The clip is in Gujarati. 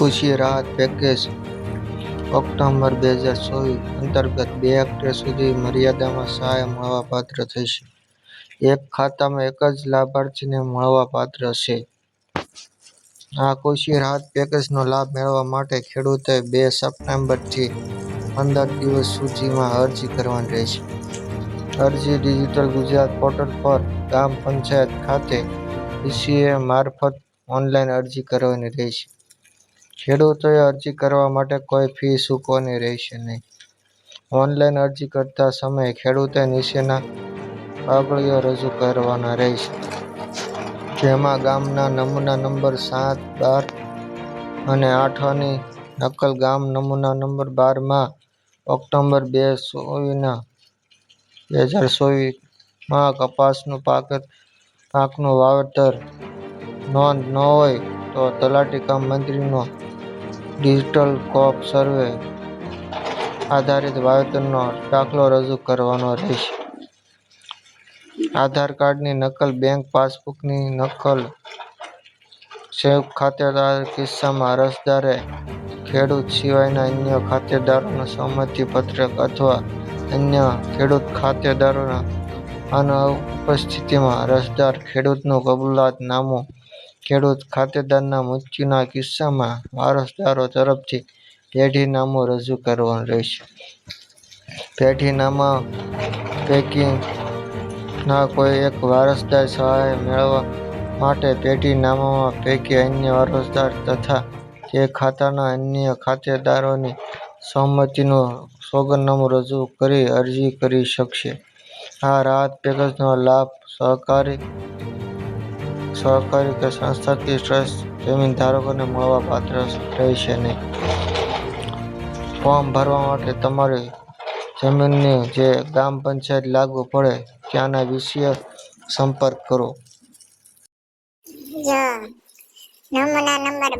ખુશી રાહત પેકેજ ઓક્ટોબર બે હજાર ચોવીસ અંતર્ગત બે હેક્ટર સુધી મર્યાદામાં સહાય મળવાપાત્ર થશે. એક ખાતામાં એક જ લાભાર્થીને મળવાપાત્ર છે. આ કૃષિ રાહત પેકેજનો લાભ મેળવવા માટે ખેડૂતે બે સપ્ટેમ્બરથી પંદર દિવસ સુધીમાં અરજી કરવાની રહેશે. અરજી ડિજિટલ ગુજરાત પોર્ટલ પર ગ્રામ પંચાયત ખાતે ઈસીએ મારફત ઓનલાઈન અરજી કરવાની રહેશે. ખેડૂતોએ અરજી કરવા માટે કોઈ ફી ચૂકવવાની રહેશે નહીં. ઓનલાઈન અરજી કરતા સમયે ખેડૂતે નીચેના પાગળીઓ રજૂ કરવાના રહેશે, જેમાં ગામના નમૂના નંબર સાત, બાર અને આઠની નકલ ગામ નમૂના નંબર બારમાં ઓક્ટોબર બે ચોવીસના બે હજાર ચોવીસમાં કપાસનું પાક પાકનું વાવેતર નોંધ ન હોય તો તલાટી કામ મંત્રીનો ડિજિટલ ક્રોપ સર્વે આધારિત વાવેતરનો દાખલો રજૂ કરવાનો રહેશે. આધાર કાર્ડની નકલ, બેંક પાસબુકની નકલ સંયુક્ત ખાતેદાર કિસ્સામાં અરજદારે ખેડૂત સિવાયના અન્ય ખાતેદારોના સંમતિ પત્રક અથવા અન્ય ખેડૂત ખાતેદારોના અનુપસ્થિતિમાં અરજદાર ખેડૂતનું કબૂલાતનામું ખેડૂત ખાતેદારના મૃત્યુના કિસ્સામાં વારસદારો તરફથી પેઢીનામું રજૂ કરવાનું રહેશે. પેઢીનામા પૈકીના કોઈ એક વારસદાર સહાય મેળવવા માટે પેઢીનામામાં પૈકી અન્ય વારસદાર તથા તે ખાતાના અન્ય ખાતેદારોની સંમતિનું સોગંદનામું રજૂ કરી અરજી કરી શકશે. આ રાહત પેકેજનો લાભ સહકારી સહકારી કે સંસ્થાકીય ટ્રસ્ટ જમીનધારકોને મળવાપાત્ર રહેશે નહીં. ફોર્મ ભરવા માટે તમારી જમીનની જે ગ્રામ પંચાયત લાગુ પડે ત્યાંના વિષય સંપર્ક કરો. નંબર